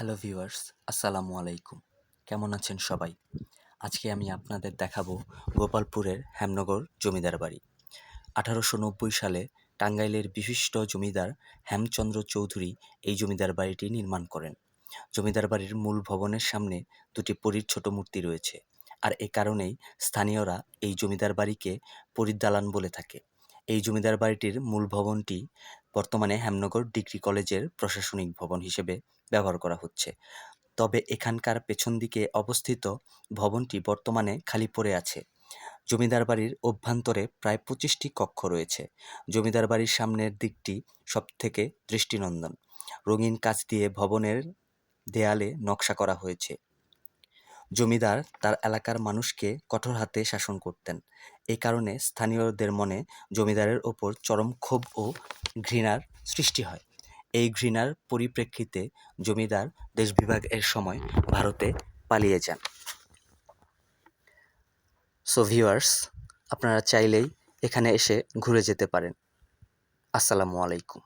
Hello viewers আসসালামু আলাইকুম কেমন আছেন সবাই? আজকে আমি আপনাদের দেখাবো গোপালপুরের হেমনগর জমিদার বাড়ি। আঠারোশো নব্বই সালে টাঙ্গাইলের বিশিষ্ট জমিদার হেমচন্দ্র চৌধুরী এই জমিদার বাড়িটি নির্মাণ করেন। জমিদার বাড়ির মূল ভবনের সামনে দুটি পরীর ছোট মূর্তি রয়েছে আর এ কারণেই স্থানীয়রা এই জমিদার বাড়িকে পরিদালান বলে থাকে। এই জমিদার বাড়িটির মূল ভবনটি বর্তমানে হেমনগর ডিগ্রি কলেজের প্রশাসনিক ভবন হিসেবে ব্যবহার করা হচ্ছে। তবে এখানকার পেছন দিকে অবস্থিত ভবনটি বর্তমানে খালি পড়ে আছে। জমিদার বাড়ির অভ্যন্তরে প্রায় পঁচিশটি কক্ষ রয়েছে। জমিদার বাড়ির সামনের দিকটি সবথেকে দৃষ্টিনন্দন। রঙিন কাচ দিয়ে ভবনের দেয়ালে নকশা করা হয়েছে। জমিদার তার এলাকার মানুষকে কঠোর হাতে শাসন করতেন। এই কারণে স্থানীয়দের মনে জমিদারের ওপর চরম ক্ষোভ ও ঘৃণার সৃষ্টি হয়। এই ঘৃণার পরিপ্রেক্ষিতে জমিদার দেশ বিভাগের সময় ভারতে পালিয়ে যান। সো ভিউয়ার্স আপনারা চাইলেই এখানে এসে ঘুরে যেতে পারেন। আসসালামু আলাইকুম।